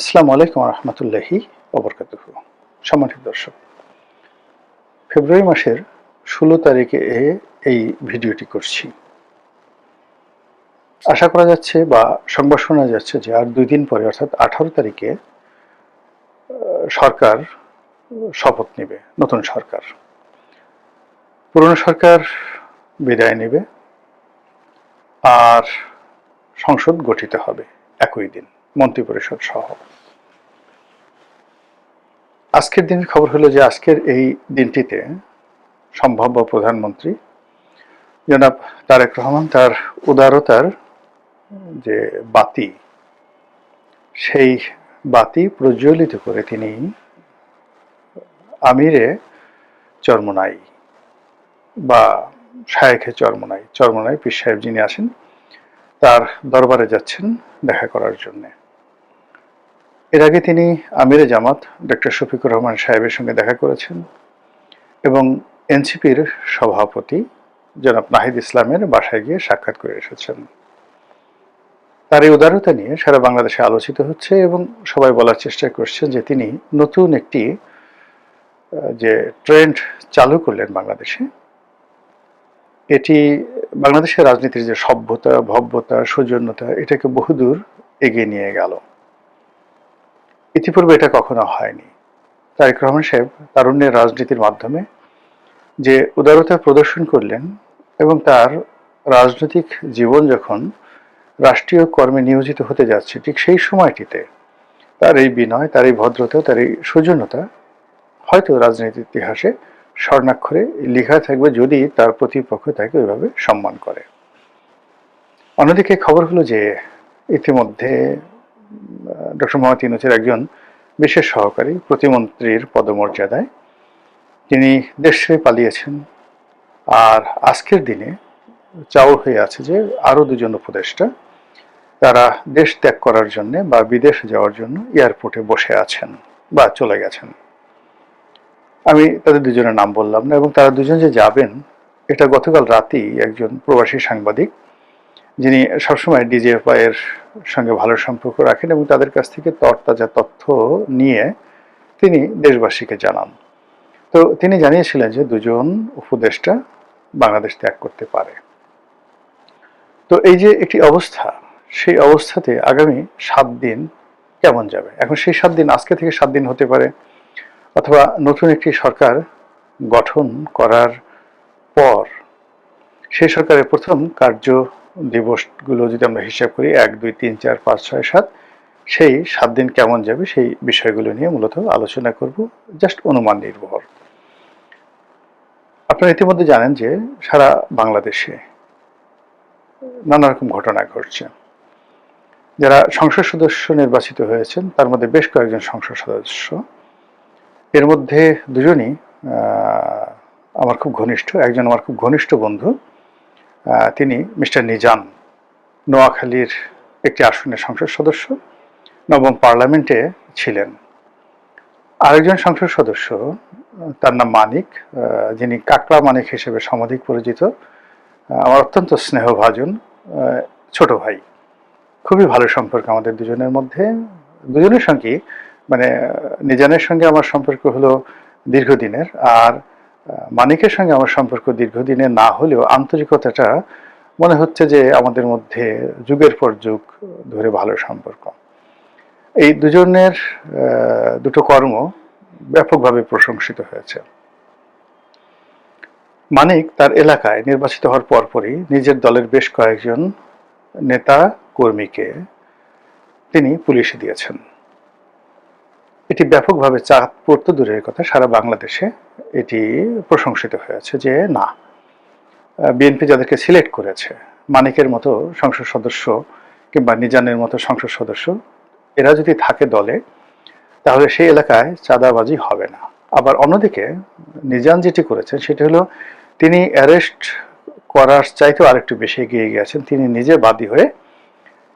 আসসালামু আলাইকুম রহমতুল্লাহি অবরকাতুহ সম্মানিত দর্শক, ফেব্রুয়ারি মাসের ষোলো তারিখে এই ভিডিওটি করছি। আশা করা যাচ্ছে বা সংবাদ শোনা যাচ্ছে যে আর দুই দিন পরে, অর্থাৎ আঠারো তারিখে সরকার শপথ নেবে, নতুন সরকার। পুরনো সরকার বিদায় নেবে, আর সংসদ গঠিত হবে একই দিন। মন্ত্রিপরিষদ সহ। আজকের দিনের খবর হলো যে আজকের এই দিনটিতে সম্ভাব্য প্রধানমন্ত্রী জনাব তারেক রহমান তার উদারতার যে বাতি, সেই বাতি প্রজ্বলিত করে তিনি আমিরে চরমনাই বা শায়েখে চরমনাই চরমনাই পীর সাহেব যিনি আসেন তার দরবারে যাচ্ছেন দেখা করার জন্য। এর আগে তিনি আমিরে জামাত, ডক্টর শফিকুর রহমান সাহেবের সঙ্গে দেখা করেছেন এবং এনসিপির সভাপতি জনাব নাহিদ ইসলামের বাসায় গিয়ে সাক্ষাৎ করে এসেছেন। তার এই উদারতা নিয়ে সারা বাংলাদেশে আলোচিত হচ্ছে এবং সবাই বলার চেষ্টা করছে যে তিনি নতুন একটি যে ট্রেন্ড চালু করলেন বাংলাদেশে, এটি বাংলাদেশের রাজনীতির যে সভ্যতা, ভব্যতা, সৌজন্যতা, এটাকে বহুদূর এগিয়ে নিয়ে গেল। ইতিপূর্বে এটা কখনো হয়নি। তারেক রহমান সাহেব তারুণ্যের রাজনীতির মাধ্যমে যে উদারতা প্রদর্শন করলেন এবং তার রাজনৈতিক জীবন যখন রাষ্ট্রীয় কর্মে নিয়োজিত হতে যাচ্ছে, ঠিক সেই সময়টিতে তার এই বিনয়, তার এই ভদ্রতা, তার এই সৌজন্যতা হয়তো রাজনীতির ইতিহাসে স্বর্ণাক্ষরে লেখা থাকবে যদি তার প্রতিপক্ষ তাকে ওইভাবে সম্মান করে। অন্যদিকে খবর হলো যে ইতিমধ্যে ডক্টর মোহাম্মদ ইউনুসের একজন বিশেষ সহকারী প্রতিমন্ত্রীর পদমর্যাদায় তিনি দেশ ছেড়ে পালিয়েছেন। আর আজকের দিনে চাউর হয়ে আছে যে আরও দুজন উপদেষ্টা তারা দেশ ত্যাগ করার জন্য বা বিদেশ যাওয়ার জন্য এয়ারপোর্টে বসে আছেন বা চলে গেছেন। আমি তাদের দুজনের নাম বললাম না এবং তারা দুজন যে যাবেন, এটা গতকাল রাতেই একজন প্রবাসী সাংবাদিক যিনি সবসময় ডিজিএফআই এর সঙ্গে ভালো সম্পর্ক রাখেন এবং তাদের কাছ থেকে তরতাজা তথ্য নিয়ে তিনি দেশবাসীকে জানান। তো তিনি জানিয়েছিলেন যে দুজন উপদেষ্টা বাংলাদেশ ত্যাগ করতে পারে। তো এই যে একটি অবস্থা, সেই অবস্থাতে আগামী সাত দিন কেমন যাবে? এখন সেই সাত দিন আজকে থেকে সাত দিন হতে পারে, অথবা নতুন একটি সরকার গঠন করার পর সেই সরকারের প্রথম কার্য দিবসগুলো যদি আমরা হিসাব করি, এক, দুই, তিন, চার, পাঁচ, ছয়, সাত, সেই সাত দিন কেমন যাবে সেই বিষয়গুলো নিয়ে মূলত আলোচনা করব। জাস্ট অনুমান নির্ভর। আপনারা ইতিমধ্যে জানেন যে সারা বাংলাদেশে নানা রকম ঘটনা ঘটছে। যারা সংসদ সদস্য নির্বাচিত হয়েছেন, তার মধ্যে বেশ কয়েকজন সংসদ সদস্য। এর মধ্যে দুজনই আমার খুব ঘনিষ্ঠ, একজন আমার খুব ঘনিষ্ঠ বন্ধু তিনি মিস্টার নিজান নোয়াখালীর একটি আসনের সংসদ সদস্য, নবম পার্লামেন্টে ছিলেন। আরেকজন সংসদ সদস্য, তার নাম মানিক যিনি কাকলা মানিক হিসেবে সমধিক পরিচিত আমার অত্যন্ত স্নেহভাজন ছোট ভাই। খুবই ভালো সম্পর্ক আমাদের দুজনের মধ্যে। দুজনের সঙ্গে মানে নিজানের সঙ্গে আমার সম্পর্ক হলো দীর্ঘদিনের। আর মানিকের সঙ্গে আমার সম্পর্ক দীর্ঘদিনে না হলেও আন্তরিকতাটা মনে হচ্ছে যে আমাদের মধ্যে যুগের পর যুগ ধরে ভালো সম্পর্ক। এই দুজনের দুটো কর্ম ব্যাপকভাবে প্রশংসিত হয়েছে। মানিক তার এলাকায় নির্বাচিত হওয়ার পরপরই নিজের দলের বেশ কয়েকজন নেতা কর্মীকে তিনি পুলিশে দিয়েছেন। এটি ব্যাপকভাবে চাপ পড়তো দূরের কথা, সারা বাংলাদেশে এটি প্রশংসিত হয়েছে যে না। বিএনপি যাদেরকে সিলেক্ট করেছে, মানিকের মতো সংসদ সদস্য কিংবা নিজানের মতো সংসদ সদস্য, এরা যদি থাকে দলে, তাহলে সেই এলাকায় চাঁদাবাজি হবে না। আবার অন্যদিকে নিজান যেটি করেছেন, সেটি হলো তিনি অ্যারেস্ট করার চাইতেও আরেকটু বেশি এগিয়ে গিয়েছেন। তিনি নিজে বাদী হয়ে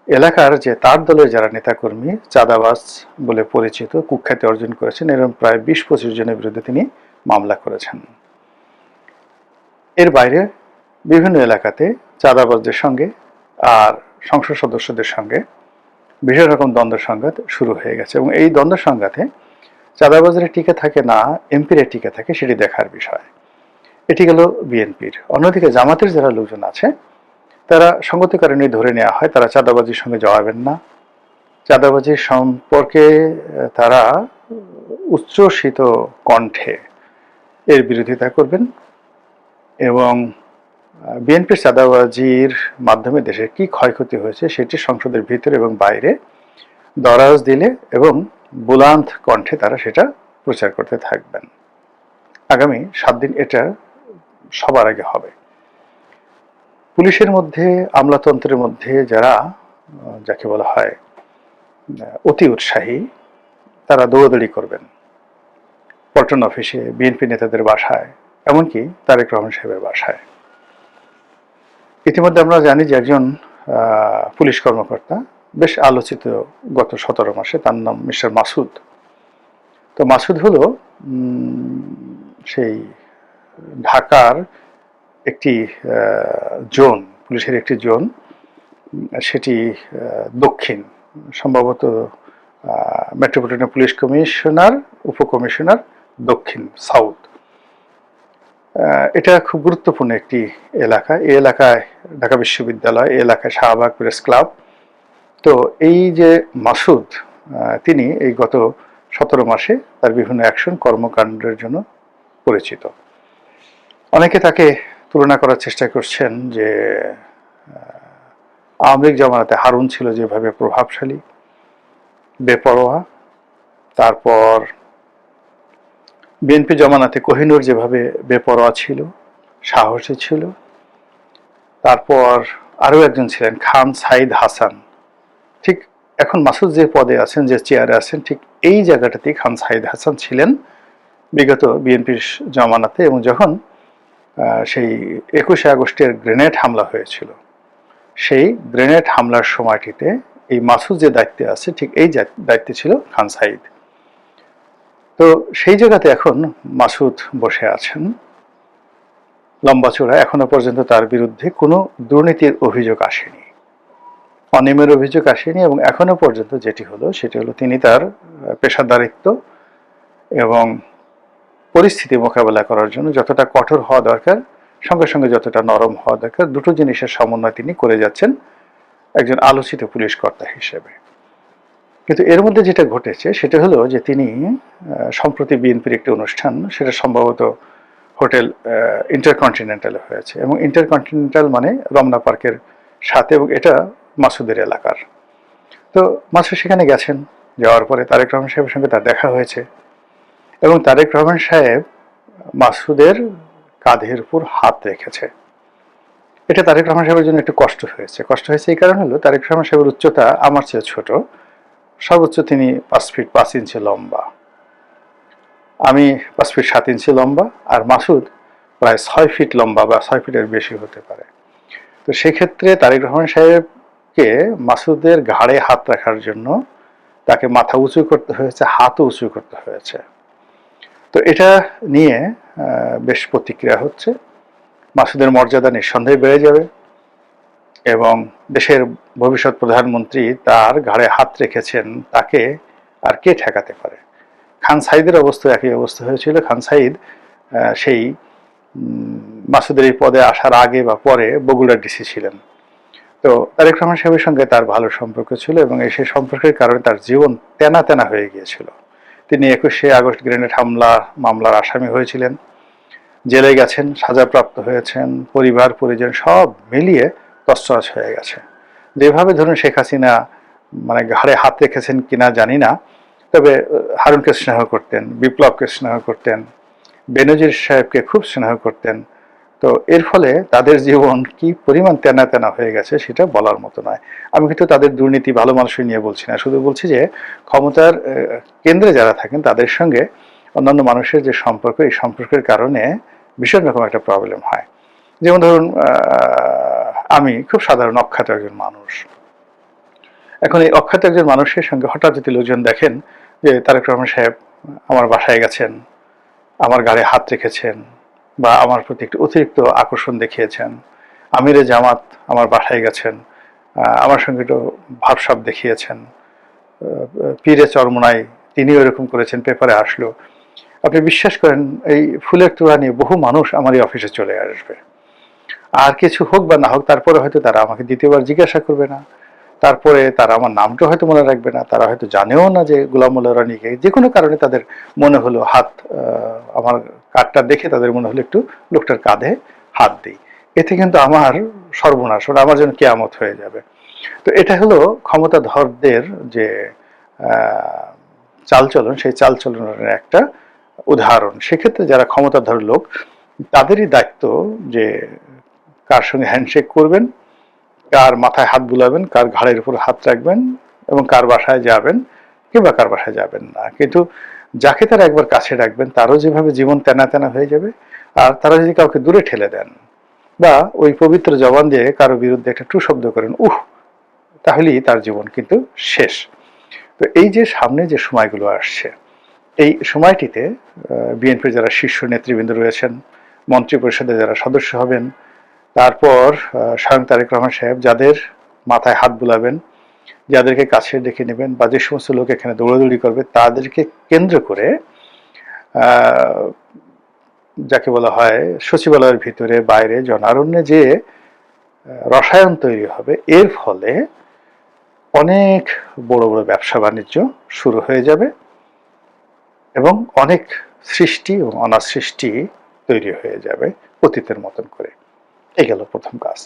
এলাকার যে তার দলের যারা নেতাকর্মী, চাঁদাবাজ বলে পরিচিত, কুখ্যাতি অর্জন করেছেন এরকম প্রায় বিশ পঁচিশ জনের বিরুদ্ধে তিনি মামলা করেছেন। এর বাইরে বিভিন্ন এলাকাতে চাঁদাবাজদের সঙ্গে আর সংসদ সদস্যদের সঙ্গে ভীষণ রকম দ্বন্দ্ব সংঘাত শুরু হয়ে গেছে এবং এই দ্বন্দ্ব সংঘাতে চাঁদাবাজারে টিকে থাকে না, এমপির টিকে থাকে, সেটি দেখার বিষয়। এটি গেল বিএনপির। অন্যদিকে জামাতের যারা লোকজন আছে তারা সঙ্গত কারণে ধরে নেওয়া হয়, তারা চাঁদাবাজির সঙ্গে জড়াবেন না। চাঁদাবাজির সম্পর্কে তারা উচ্চ্বসিত কণ্ঠে এর বিরোধিতা করবেন এবং বিএনপির চাঁদাবাজির মাধ্যমে দেশের কি ক্ষয়ক্ষতি হয়েছে সেটি সংসদের ভিতরে এবং বাইরে দরাজ দিলে এবং বুলান্ত কণ্ঠে তারা সেটা প্রচার করতে থাকবেন। আগামী সাত দিন এটা সবার আগে হবে। পুলিশের মধ্যে, আমলাতন্ত্রের মধ্যে যারা যাকে বলা হয় অতি উৎসাহী, তারা দৌড়াদৌড়ি করবেন। পল্টন অফিসে বিএনপি নেতাদের বাসায়, এমনকি তারেক রহমান সাহেবের বাসায়। ইতিমধ্যে আমরা জানি যে একজন পুলিশ কর্মকর্তা, বেশ আলোচিত গত সতেরো মাসে, তার নাম মিস্টার মাসুদ। তো মাসুদ হলো সেই ঢাকার একটি জোন, পুলিশের একটি জোন, সেটি দক্ষিণ, সম্ভবত মেট্রোপলিটন পুলিশ কমিশনার উপকমিশনার দক্ষিণ সাউথ এটা খুব গুরুত্বপূর্ণ একটি এলাকা। এই এলাকায়, ঢাকা বিশ্ববিদ্যালয়, এই এলাকায় শাহবাগ প্রেস ক্লাব। তো এই যে মাসুদ তিনি এই গত সতেরো মাসে তার বিভিন্ন অ্যাকশন কর্মকাণ্ডের জন্য পরিচিত। অনেকে তাকে তুলনা করার চেষ্টা করছেন যে আওয়ামী লীগ জমানাতে হারুন ছিল যেভাবে প্রভাবশালী, বেপরোয়া, তারপর বিএনপি জমানাতে কোহিনুর যেভাবে বেপরোয়া ছিল, সাহসী ছিল, তারপর আরও একজন ছিলেন, খান সাইদ হাসান। ঠিক এখন মাসুদ যে পদে আছেন, যে চেয়ারে আছেন, ঠিক এই জায়গাটাতেই খান সাইদ হাসান ছিলেন বিগত বিএনপির জমানাতে এবং যখন সেই একুশে আগস্টের গ্রেনেড হামলা হয়েছিল। সেই গ্রেনেড হামলার সময়টিতে এই মাসুদ যে দায়িত্বে আছে, ঠিক এই দায়িত্বে ছিল খান সাইদ তো সেই জায়গাতে এখন মাসুদ বসে আছেন। লম্বা চূড়া এখনও পর্যন্ত তার বিরুদ্ধে কোনো দুর্নীতির অভিযোগ আসেনি। অনিয়মের অভিযোগ আসেনি এবং এখনও পর্যন্ত যেটি হলো, সেটি হলো তিনি তার পেশাদারিত্ব এবং পরিস্থিতি মোকাবেলা করার জন্য যতটা কঠোর হওয়া দরকার, সঙ্গে সঙ্গে যতটা নরম হওয়া দরকার, দুটো জিনিসের সমন্বয় তিনি করে যাচ্ছেন একজন আলোচিত পুলিশ কর্তা হিসেবে। কিন্তু এর মধ্যে যেটা ঘটেছে, সেটা হলো যে তিনি সম্প্রতি বিএনপির একটি অনুষ্ঠান, সেটা সম্ভবত হোটেল ইন্টারকন্টিনেন্টালে হয়েছে এবং ইন্টারকন্টিনেন্টাল মানে রমনা পার্কের সাথে এবং এটা মাসুদের এলাকার। তো মাসুদ সেখানে গেছেন, যাওয়ার পরে তারেক রহমান সাহেবের সঙ্গে তার দেখা হয়েছে। এবং তারেক রহমান সাহেব মাসুদের কাঁধের উপর হাত রেখেছে। এটা তারেক রহমান সাহেবের জন্য একটু কষ্ট হয়েছে। কষ্ট হয়েছে এই কারণ হলো তারেক রহমান সাহেবের উচ্চতা আমার চেয়ে ছোট। সর্বোচ্চ তিনি পাঁচ ফিট পাঁচ ইঞ্চি লম্বা। আমি পাঁচ ফিট সাত ইঞ্চি লম্বা আর মাসুদ প্রায় ছয় ফিট লম্বা বা ছয় ফিটের বেশি হতে পারে। তো সেক্ষেত্রে তারেক রহমান সাহেবকে মাসুদের ঘাড়ে হাত রাখার জন্য তাকে মাথা উঁচু করতে হয়েছে, হাতও উঁচু করতে হয়েছে। তো এটা নিয়ে বেশ প্রতিক্রিয়া হচ্ছে। মাসুদের মর্যাদা নিঃসন্দেহে বেড়ে যাবে এবং দেশের ভবিষ্যৎ প্রধানমন্ত্রী তার ঘাড়ে হাত রেখেছেন তাকে আর কে ঠেকাতে পারে? খান সাইদের অবস্থা একই অবস্থা হয়েছিল। খান সাইদ সেই মাসুদের এই পদে আসার আগে বা পরে বগুড়ার ডিসি ছিলেন। তো তারেক রহমান সাহেবের সঙ্গে তার ভালো সম্পর্ক ছিল এবং এই সেই সম্পর্কের কারণে তার জীবন তেনা তেনা হয়ে গিয়েছিল। তিনি একুশে আগস্ট গ্রেনেড হামলা, মামলার আসামি হয়েছিলেন। জেলে গেছেন, সাজাপ্রাপ্ত হয়েছেন, পরিবার, পরিজন সব মিলিয়ে তছরছ হয়ে গেছে। যেভাবে ধরুন শেখ হাসিনা মানে ঘাড়ে হাত রেখেছেন কিনা জানি না, তবে হারুনকে স্নেহ করতেন, বিপ্লবকে স্নেহ করতেন, বেনজির সাহেবকে খুব স্নেহ করতেন তো এর ফলে তাদের জীবন কি পরিমাণ তেনা তেনা হয়ে গেছে সেটা বলার মতো নয়। আমি কিন্তু তাদের দুর্নীতি ভালো মানুষই নিয়ে বলছি না। শুধু বলছি যে ক্ষমতার কেন্দ্রে যারা থাকেন তাদের সঙ্গে অন্যান্য মানুষের যে সম্পর্ক, এই সম্পর্কের কারণে ভীষণ রকম একটা প্রবলেম হয়। যেমন ধরুন আমি খুব সাধারণ অখ্যাত একজন মানুষ। এখন এই অখ্যাত একজন মানুষের সঙ্গে হঠাৎ যদি লোকজন দেখেন যে তারেক রহমান সাহেব আমার বাসায় গেছেন, আমার গাড়ি হাত রেখেছেন বা আমার প্রতি একটু অতিরিক্ত আকর্ষণ দেখিয়েছেন। আমিরে জামাত আমার বাসায় গেছেন। আমার সঙ্গে একটু ভাবসাব দেখিয়েছেন। পীরে চরমনাই তিনিও এরকম করেছেন, পেপারে আসলো। আপনি বিশ্বাস করেন, এই ফুলের তোড়া নিয়ে বহু মানুষ আমার এই অফিসে চলে আসবে। আর কিছু হোক বা না হোক, তারপরে হয়তো তারা আমাকে দ্বিতীয়বার জিজ্ঞাসা করবে না। তারপরে তারা আমার নামটা হয়তো মনে রাখবে না, তারা হয়তো জানেও না যে গোলামুল্লা রানীকে। যে কোনো কারণে তাদের মনে হলো হাত আমার কার্ডটা দেখে তাদের মনে হলো একটু লোকটার কাঁধে হাত দিই। এতে কিন্তু আমার সর্বনাশ ওটা আমার জন্য কেয়ামত হয়ে যাবে। তো এটা হলো ক্ষমতাধরদের যে চালচলন, সেই চালচলনের একটা উদাহরণ। সেক্ষেত্রে যারা ক্ষমতাধর লোক, তাদেরই দায়িত্ব যে কার সঙ্গে হ্যান্ডশেক করবেন কার মাথায় হাত বুলাবেন, কার ঘাড়ের উপর হাত রাখবেন এবং কার বাসায় যাবেন কিংবা কার বাসায় যাবেন না। কিন্তু যাকে তারা একবার কাছে রাখবেন, তারও যেভাবে জীবন তেনা তেনা হয়ে যাবে, আর তারা যদি কাউকে দূরে ঠেলে দেন বা ওই পবিত্র জবান দিয়ে কারও বিরুদ্ধে একটা টু শব্দ করেন, উহ! তাহলেই তার জীবন কিন্তু শেষ। তো এই যে সামনে যে সময়গুলো আসছে, এই সময়টিতে বিএনপির যারা শীর্ষ নেতৃবৃন্দ রয়েছেন মন্ত্রী পরিষদে যারা সদস্য হবেন তারপর স্বয়ং তারেক রহমান সাহেব, যাদের মাথায় হাত বুলাবেন, যাদেরকে কাছে ডেকে নেবেন বা যে সমস্ত লোক এখানে দৌড়াদৌড়ি করবে, তাদেরকে কেন্দ্র করে যাকে বলা হয় সচিবালয়ের ভিতরে, বাইরে, জনারণ্যে যে রসায়ন তৈরি হবে, এর ফলে অনেক বড় বড় ব্যবসা বাণিজ্য শুরু হয়ে যাবে এবং অনেক সৃষ্টি এবং অনাসৃষ্টি তৈরি হয়ে যাবে অতীতের মতন করে। এই গেল প্রথম কাজ।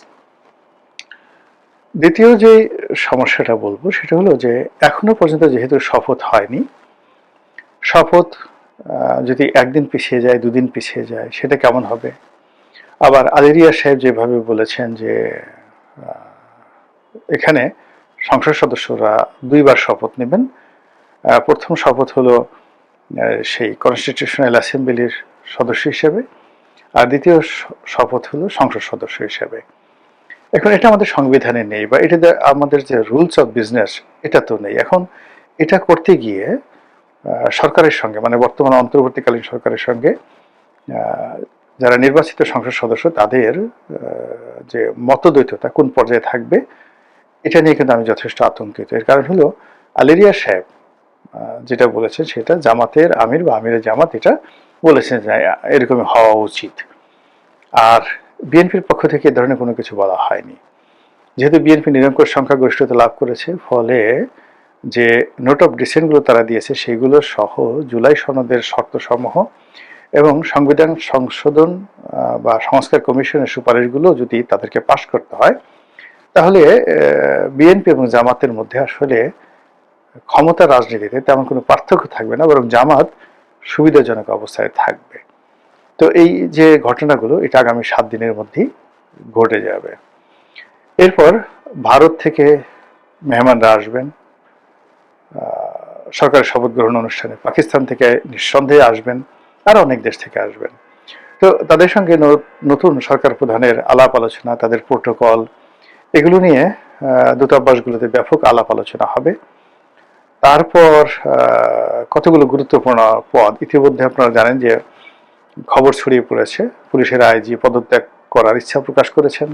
দ্বিতীয় যে সমস্যাটা বলব, সেটা হলো যে এখনও পর্যন্ত যেহেতু শপথ হয়নি, শপথ যদি একদিন পিছিয়ে যায়, দুদিন পিছিয়ে যায়, সেটা কেমন হবে? আবার আলেরিয়া সাহেব যেভাবে বলেছেন যে এখানে সংসদ সদস্যরা দুইবার শপথ নেবেন। প্রথম শপথ হলো সেই কনস্টিটিউশনাল অ্যাসেম্বলির সদস্য হিসেবে আর দ্বিতীয় শপথ হলো সংসদ সদস্য হিসেবে। এখন এটা আমাদের সংবিধানে নেই বা এটা আমাদের যে রুলস অফ বিজনেস এটা তো নেই। এখন এটা করতে গিয়ে সরকারের সঙ্গে মানে বর্তমান অন্তর্বর্তীকালীন সরকারের সঙ্গে যারা নির্বাচিত সংসদ সদস্য, তাদের যে মতদ্বৈততা কোন পর্যায়ে থাকবে, এটা নিয়ে কিন্তু আমি যথেষ্ট আতঙ্কিত। এর কারণ হলো আলেরিয়া সাহেব যেটা বলেছেন সেটা জামাতের আমির বা আমিরের জামাত এটা বলেছেন যে এরকমই হওয়া উচিত। আর বিএনপির পক্ষ থেকে এ ধরনের কোনো কিছু বলা হয়নি। যেহেতু বিএনপি নিরঙ্কুশ সংখ্যাগরিষ্ঠতা লাভ করেছে, ফলে যে নোট অফ ডিসেন্টগুলো তারা দিয়েছে, সেগুলো সহ জুলাই সনদের শর্তসমূহ এবং সংবিধান সংশোধন বা সংস্কার কমিশনের সুপারিশগুলো যদি তাদেরকে পাশ করতে হয়, তাহলে বিএনপি এবং জামাতের মধ্যে আসলে ক্ষমতা রাজনীতিতে তেমন কোনো পার্থক্য থাকবে না, বরং জামাত সুবিধাজনক অবস্থায় থাকবে। তো এই যে ঘটনাগুলো এটা আগামী সাত দিনের মধ্যেই ঘটে যাবে। এরপর ভারত থেকে মেহমানরা আসবেন। আহ, সরকারের শপথ গ্রহণ অনুষ্ঠানে পাকিস্তান থেকে নিঃসন্দেহে আসবেন আর অনেক দেশ থেকে আসবেন। তো তাদের সঙ্গে নতুন সরকার প্রধানের আলাপ আলোচনা তাদের প্রোটোকল এগুলো নিয়ে দূতাবাসগুলোতে ব্যাপক আলাপ আলোচনা হবে। তারপর কতগুলো গুরুত্বপূর্ণ পদ? ইতিমধ্যে আপনারা জানেন যে খবর ছড়িয়ে পড়েছে। পুলিশের আইজি পদত্যাগ করার ইচ্ছা প্রকাশ করেছেন।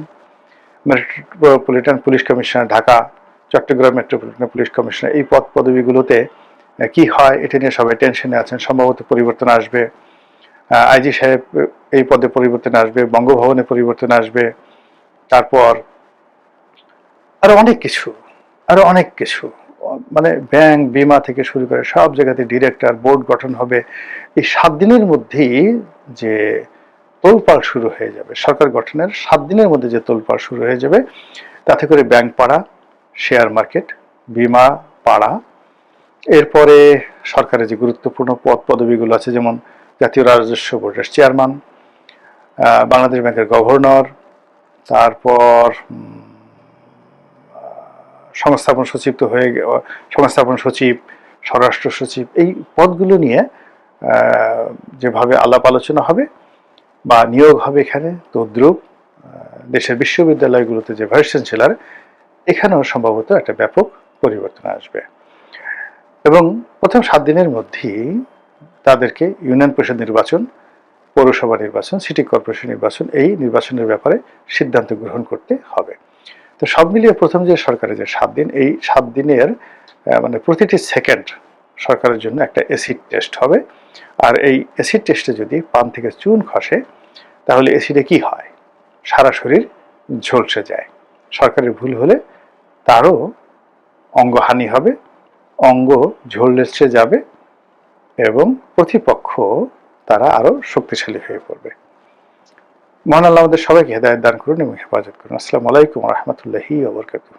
Metropolitan police commissioner, Dhaka, Chattogram metropolitan police commissioner এই পদ পদবিগুলোতে কি হয় এটা নিয়ে সবাই টেনশনে আছেন। সম্ভবত পরিবর্তন আসবে। আইজি সাহেব, এই পদে পরিবর্তন আসবে, বঙ্গভবনে পরিবর্তন আসবে। তারপর আরও অনেক কিছু, আরও অনেক কিছু। মানে ব্যাংক, বিমা থেকে শুরু করে সব জায়গাতে ডিরেক্টর, বোর্ড গঠন হবে। এই সাত দিনের মধ্যেই যে তোলপাড় শুরু হয়ে যাবে, সরকার গঠনের সাত দিনের মধ্যে যে তোলপাড় শুরু হয়ে যাবে, তাতে করে ব্যাংক পাড়া, শেয়ার মার্কেট, বিমা পাড়া, এরপরে সরকারের যে গুরুত্বপূর্ণ পদ পদবিগুলো আছে, যেমন জাতীয় রাজস্ব বোর্ডের চেয়ারম্যান বাংলাদেশ ব্যাংকের গভর্নর, তারপর সংস্থাপন সচিব তো হয়ে সংস্থাপন সচিব, স্বরাষ্ট্র সচিব, এই পদগুলো নিয়ে যেভাবে আলাপ আলোচনা হবে বা নিয়োগ হবে এখানে, তদ্রুপ দেশের বিশ্ববিদ্যালয়গুলোতে যে ভাইস চ্যান্সেলার এখানেও সম্ভবত একটা ব্যাপক পরিবর্তন আসবে। এবং প্রথম সাত দিনের মধ্যেই তাদেরকে ইউনিয়ন পরিষদ নির্বাচন, পৌরসভা নির্বাচন, সিটি কর্পোরেশন নির্বাচন, এই নির্বাচনের ব্যাপারে সিদ্ধান্ত গ্রহণ করতে হবে। তো সব মিলিয়ে প্রথম যে সরকারের যে সাত দিন, এই সাত দিনের মানে প্রতিটি সেকেন্ড সরকারের জন্য একটা অ্যাসিড টেস্ট হবে। আর এই অ্যাসিড টেস্টে যদি পান থেকে চুন খসে, তাহলে অ্যাসিডে কি হয়? সারা শরীর ঝলসে যায়। সরকারের ভুল হলে তারও অঙ্গহানি হবে, অঙ্গ ঝলসে যাবে এবং প্রতিপক্ষ তারা আরও শক্তিশালী হয়ে পড়বে। মহান আল্লাহ আমাদের সবাইকে হেদায়ত দান করুন এবং হেফাজত করুন। আসসালামু আলাইকুম রহমতুল্লাহি ওবরকাতুহ